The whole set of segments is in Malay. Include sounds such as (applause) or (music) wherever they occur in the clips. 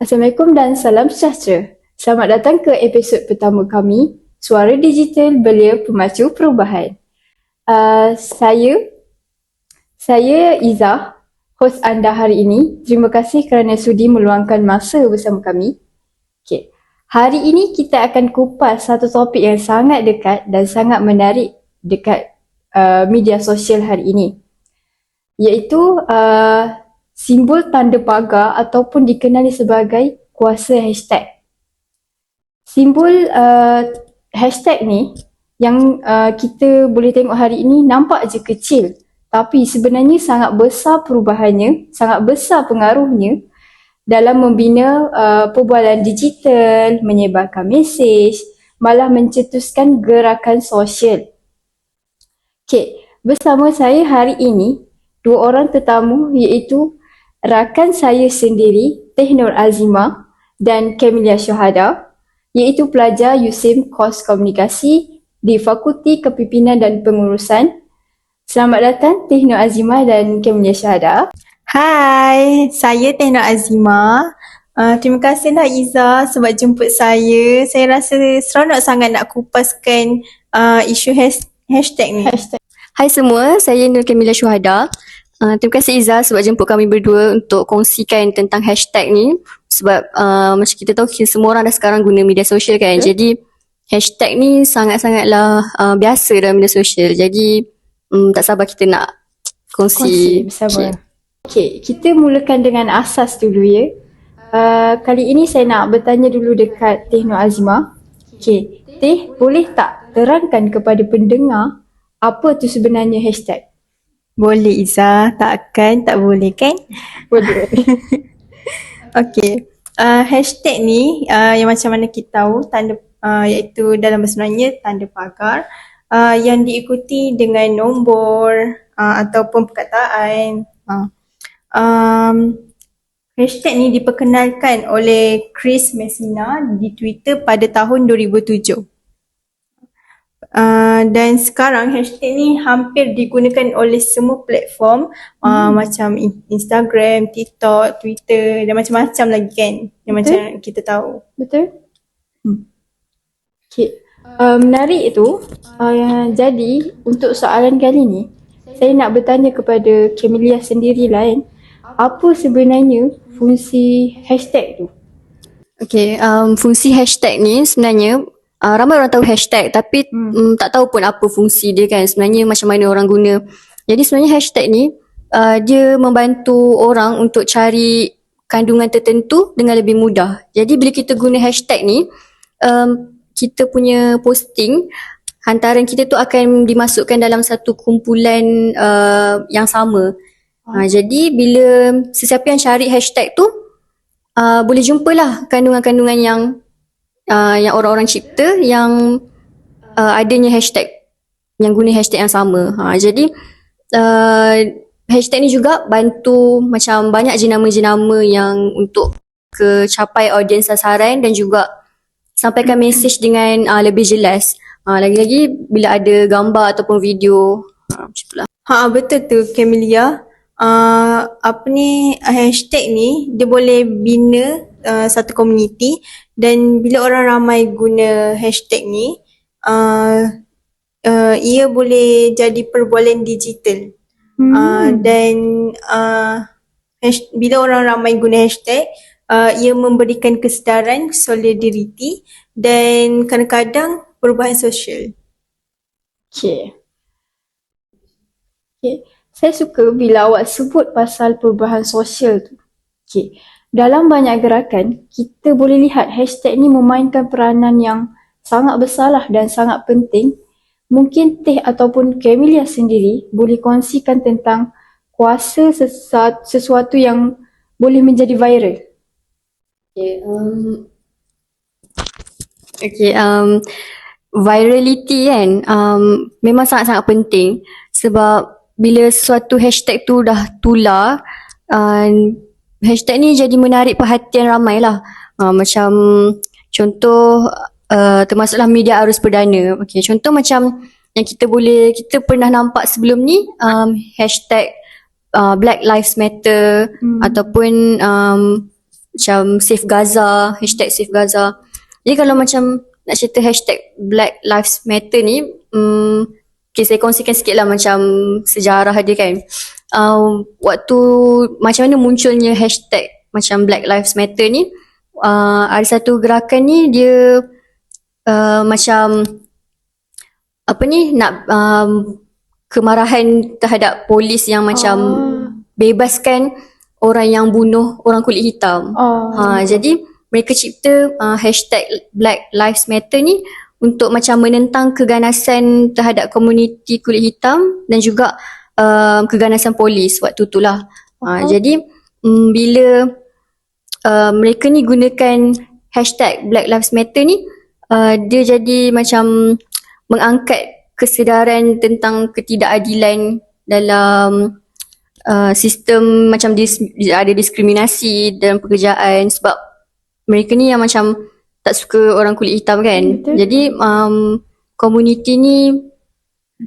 Assalamualaikum dan salam sejahtera. Selamat datang ke episod pertama kami, Suara Digital Belia Pemacu Perubahan. Uh, saya, saya Izzah, hos anda hari ini. Terima kasih kerana sudi meluangkan masa bersama kami. Okay. Hari ini kita akan kupas satu topik yang sangat dekat dan sangat menarik dekat uh, media sosial hari ini. Iaitu uh, simbol tanda pagar ataupun dikenali sebagai kuasa hashtag. Simbol uh, hashtag ni yang uh, kita boleh tengok hari ini nampak je kecil tapi sebenarnya sangat besar perubahannya, sangat besar pengaruhnya dalam membina uh, perbualan digital, menyebarkan mesej, malah mencetuskan gerakan sosial. Okay, bersama saya hari ini dua orang tetamu iaitu rakan saya sendiri Teh Nur Azima dan Camelia Syuhada iaitu pelajar USIM Kos Komunikasi di Fakulti Kepimpinan dan Pengurusan. Selamat datang Teh Nur Azima dan Camelia Syuhada. Hai, saya Teh Nur Azima. Uh, terima kasih lah Iza sebab jemput saya. Saya rasa seronok sangat nak kupaskan uh, isu has- hashtag ni. Hashtag. Hai semua, saya Nur Kamila Syuhada. Uh, terima kasih Iza sebab jemput kami berdua untuk kongsikan tentang hashtag ni. Sebab uh, macam kita tahu kita semua orang dah sekarang guna media sosial kan. Betul. Jadi hashtag ni sangat-sangatlah uh, biasa dalam media sosial. Jadi um, tak sabar kita nak Kongsi kongsi. bersama. Okay, kita mulakan dengan asas dulu ya. Uh, kali ini saya nak bertanya dulu dekat Teh Nur Azima. Okay, Teh boleh tak terangkan kepada pendengar apa tu sebenarnya hashtag? Boleh Iza, takkan tak boleh kan? Boleh. (laughs) Okey. Uh, hashtag ni uh, yang macam mana kita tahu tanda uh, iaitu dalam bahasa Melayunya tanda pagar uh, yang diikuti dengan nombor uh, ataupun perkataan. Uh. Um, hashtag ni diperkenalkan oleh Chris Messina di Twitter pada tahun 2007. Uh, dan sekarang hashtag ni hampir digunakan oleh semua platform uh, macam in- Instagram, TikTok, Twitter dan macam-macam lagi kan yang Betul. macam kita tahu. Betul? Hmm. Okay. Uh, menarik tu. Uh, jadi, untuk soalan kali ni, saya nak bertanya kepada Camelia sendiri lah kan. Apa sebenarnya fungsi hashtag tu? Okay, um, fungsi hashtag ni sebenarnya uh, ramai orang tahu hashtag tapi Hmm. um, tak tahu pun apa fungsi dia kan sebenarnya macam mana orang guna. Jadi sebenarnya hashtag ni uh, dia membantu orang untuk cari kandungan tertentu dengan lebih mudah. Jadi bila kita guna hashtag ni um, kita punya posting hantaran kita tu akan dimasukkan dalam satu kumpulan uh, yang sama. Uh, jadi bila sesiapa yang cari hashtag tu uh, boleh jumpalah kandungan-kandungan yang uh, yang orang-orang cipta yang uh, adanya hashtag yang guna hashtag yang sama. Ha, jadi uh, hashtag ni juga bantu macam banyak jenama-jenama yang untuk kecapai audiens sasaran dan juga sampaikan mesej dengan uh, lebih jelas. Uh, lagi-lagi bila ada gambar ataupun video uh, macam itulah. Ha betul tu Camelia. Uh, apa ni hashtag ni dia boleh bina uh, satu komuniti dan bila orang ramai guna hashtag ni uh, uh, ia boleh jadi perbualan digital. Hmm. Uh, dan uh, hash, bila orang ramai guna hashtag uh, ia memberikan kesedaran, solidariti dan kadang-kadang perubahan sosial. Okay. Okay. Saya suka bila awak sebut pasal perubahan sosial tu. Okay. Dalam banyak gerakan, kita boleh lihat hashtag ni memainkan peranan yang sangat besar lah dan sangat penting. Mungkin Teh ataupun Camelia sendiri boleh kongsikan tentang kuasa sesuatu yang boleh menjadi viral. Okay, um, okay, um, virality kan um, memang sangat-sangat penting sebab bila sesuatu hashtag tu dah tular uh, hashtag ni jadi menarik perhatian ramai lah uh, macam contoh uh, termasuklah media arus perdana okay, contoh macam yang kita boleh kita pernah nampak sebelum ni um, hashtag uh, Black Lives Matter Hmm. ataupun um, macam Save Gaza, hashtag Save Gaza. Jadi kalau macam nak cerita hashtag Black Lives Matter ni, um, okay, saya kongsikan sikit lah macam sejarah dia kan. Uh, waktu macam mana munculnya hashtag macam Black Lives Matter ni, uh, ada satu gerakan ni dia uh, macam apa ni nak um, kemarahan terhadap polis yang macam bebaskan orang yang bunuh orang kulit hitam. Oh. Ha, jadi mereka cipta uh, hashtag Black Lives Matter ni untuk macam menentang keganasan terhadap komuniti kulit hitam dan juga uh, keganasan polis waktu tu lah. Uh, Jadi um, bila uh, mereka ni gunakan hashtag Black Lives Matter ni uh, dia jadi macam mengangkat kesedaran tentang ketidakadilan dalam uh, sistem macam dis, ada diskriminasi dalam pekerjaan sebab mereka ni yang macam tak suka orang kulit hitam kan. Betul. Jadi um, komuniti ni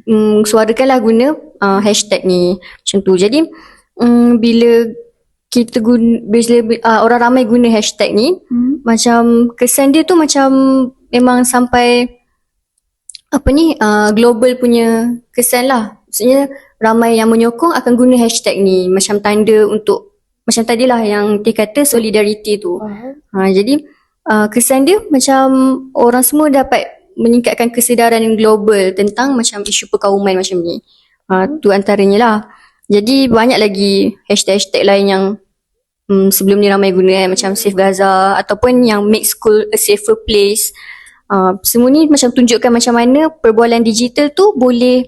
um, suarakanlah guna uh, hashtag ni macam tu. Jadi um, bila kita guna bila uh, orang ramai guna hashtag ni Hmm. macam kesan dia tu macam memang sampai apa ni uh, global punya kesan lah. Maksudnya ramai yang menyokong akan guna hashtag ni macam tanda untuk macam tadilah yang dia kata solidarity tu. Faham. Ha, jadi uh, kesan dia macam orang semua dapat meningkatkan kesedaran global tentang macam isu perkauman macam ni. Ha, tu antaranya lah. Jadi banyak lagi hashtag-hashtag lain yang um, sebelum ni ramai guna kan, macam Save Gaza ataupun yang make school a safer place. Uh, semua ni macam tunjukkan macam mana perbualan digital tu boleh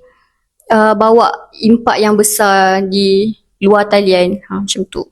uh, bawa impak yang besar di luar talian. Ha, macam tu.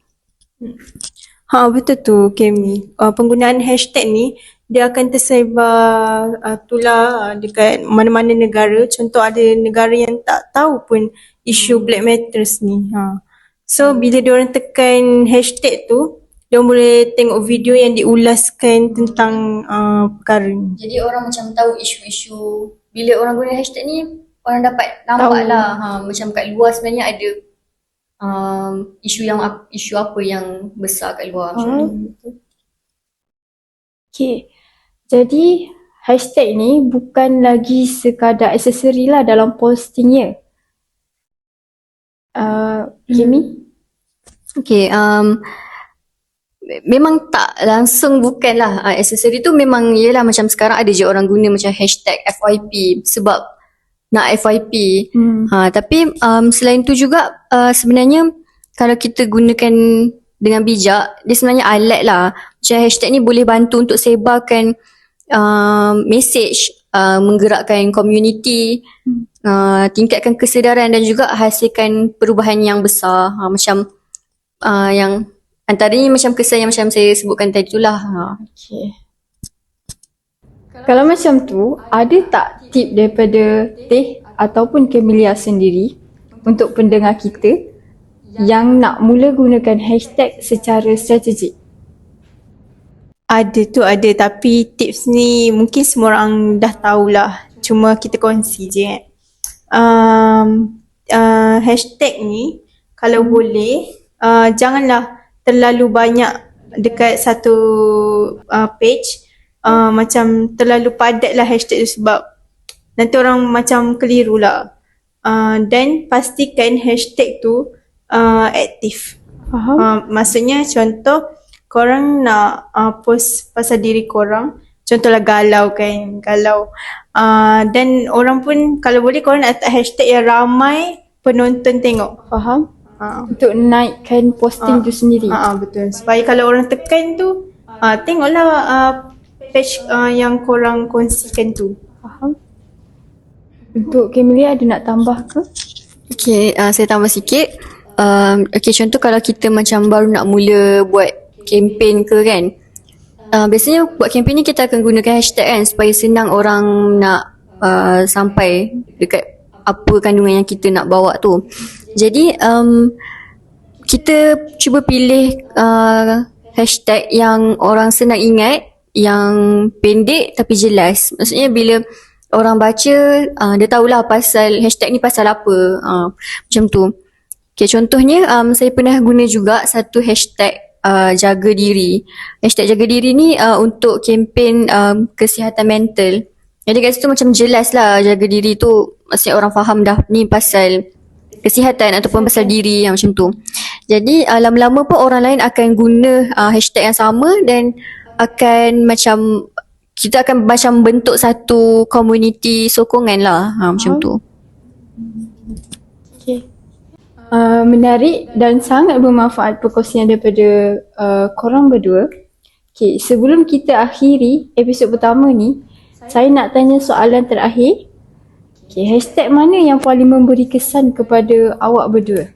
Ha betul tu Kemi. Uh, penggunaan hashtag ni dia akan tersebar uh, tular uh, dekat mana-mana negara. Contoh ada negara yang tak tahu pun isu Black Matters ni. Ha. So bila dia orang tekan hashtag tu, dia boleh tengok video yang diulaskan tentang uh, perkara ni. Jadi orang macam tahu isu-isu bila orang guna hashtag ni orang dapat nampak Tahu. lah ha, macam kat luar sebenarnya ada um, isu yang isu apa yang besar kat luar macam Ah. tu. Okay. Jadi hashtag ni bukan lagi sekadar aksesori lah dalam postingnya. Uh, Kimi? Okay, um, me- memang tak langsung bukan lah uh, aksesori tu memang yelah macam sekarang ada je orang guna macam hashtag FYP sebab nak FYP. Hmm. Ha, tapi um, selain tu juga uh, sebenarnya kalau kita gunakan dengan bijak, dia sebenarnya alat lah. Macam hashtag ni boleh bantu untuk sebarkan um, message, uh, menggerakkan community, uh, tingkatkan kesedaran dan juga hasilkan perubahan yang besar. Ha, macam uh, yang antaranya macam kesan yang macam saya sebutkan tadi tu lah. Ha. Okay. Kalau macam tu, ada tak tip daripada Teh ataupun Camelia sendiri untuk pendengar kita yang nak mula gunakan hashtag secara strategik? Ada tu ada tapi tips ni mungkin semua orang dah tahulah. Cuma kita kongsi je kan. Um, uh, hashtag ni kalau boleh uh, janganlah terlalu banyak dekat satu uh, page. Uh, macam terlalu padat lah hashtag tu sebab nanti orang macam keliru lah. Uh, dan pastikan hashtag tu uh, aktif. Faham? Uh, maksudnya contoh korang nak uh, post pasal diri korang contohlah galau kan galau uh, dan orang pun kalau boleh korang nak letak hashtag yang ramai penonton tengok Faham? uh, Untuk naikkan posting tu sendiri. uh, uh, betul supaya kalau orang tekan tu uh, tengoklah uh, page uh, yang korang kongsikan tu Faham? Untuk Camelia ada nak tambah ke? Okay, uh, saya tambah sikit. Um, okay, contoh kalau kita macam baru nak mula buat kempen ke kan. Uh, biasanya buat kempen ni kita akan gunakan hashtag kan supaya senang orang nak uh, sampai dekat apa kandungan yang kita nak bawa tu. Jadi um, kita cuba pilih uh, hashtag yang orang senang ingat, yang pendek tapi jelas. Maksudnya bila orang baca, uh, dia tahulah pasal hashtag ni pasal apa. Uh, macam tu. Okay, contohnya um, saya pernah guna juga satu hashtag uh, jaga diri. Hashtag jaga diri ni uh, untuk kempen um, kesihatan mental. Jadi kat situ macam jelas lah jaga diri tu maksudnya orang faham dah ni pasal kesihatan ataupun pasal diri yang macam tu. Jadi uh, lama-lama pun orang lain akan guna uh, hashtag yang sama dan akan macam kita akan macam bentuk satu community sokongan lah ha, macam tu. Okay. Uh, menarik dan sangat bermanfaat perkongsian daripada uh, korang berdua. Okay, sebelum kita akhiri episod pertama ni, saya nak tanya soalan terakhir. Okay, hashtag mana yang paling memberi kesan kepada awak berdua?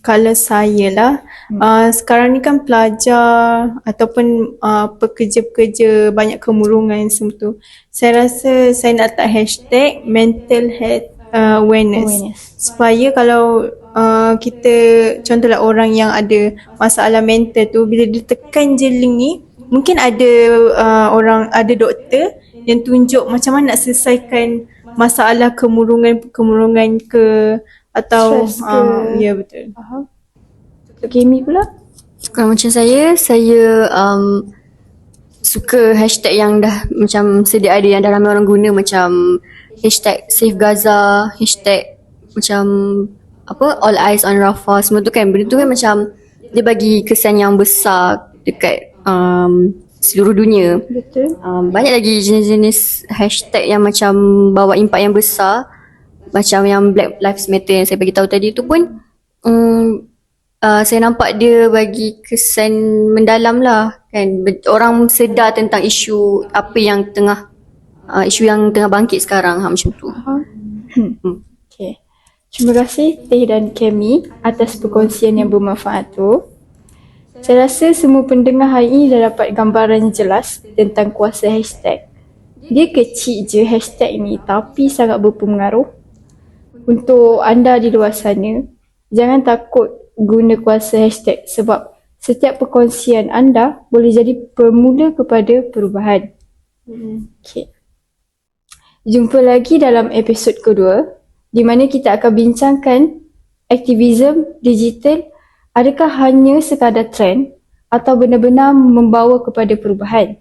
Kalau saya lah, uh, sekarang ni kan pelajar ataupun uh, pekerja-pekerja banyak kemurungan semua tu. Saya rasa saya nak letak hashtag mental health uh, awareness. Awareness. Supaya kalau uh, kita contohlah orang yang ada masalah mental tu bila dia tekan jeling ni mungkin ada uh, orang ada doktor yang tunjuk macam mana nak selesaikan masalah kemurungan-kemurungan ke atau Stress ke? uh, ya betul. Faham? Untuk Kimi pula? Kalau macam saya, saya um, suka hashtag yang dah macam sedia ada yang dah ramai orang guna macam hashtag save Gaza, hashtag macam apa all eyes on Rafah semua tu kan benda tu kan macam dia bagi kesan yang besar dekat um, seluruh dunia. Betul. Um, banyak lagi jenis-jenis hashtag yang macam bawa impak yang besar macam yang Black Lives Matter yang saya bagi tahu tadi tu pun um, uh, saya nampak dia bagi kesan mendalam lah kan orang sedar tentang isu apa yang tengah uh, isu yang tengah bangkit sekarang ha, macam tu Hmm. Terima kasih Teh dan Kemi atas perkongsian yang bermanfaat tu. Saya rasa semua pendengar hari ini dah dapat gambaran yang jelas tentang kuasa hashtag. Dia kecil je hashtag ni tapi sangat berpengaruh. Untuk anda di luar sana, jangan takut guna kuasa hashtag sebab setiap perkongsian anda boleh jadi permula kepada perubahan. Okay. Jumpa lagi dalam episod kedua di mana kita akan bincangkan aktivism digital adakah hanya sekadar trend atau benar-benar membawa kepada perubahan.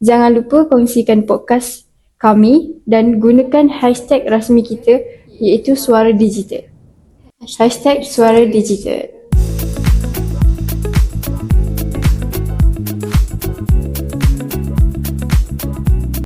Jangan lupa kongsikan podcast kami dan gunakan hashtag rasmi kita iaitu Suara Digital. Hashtag Suara Digital.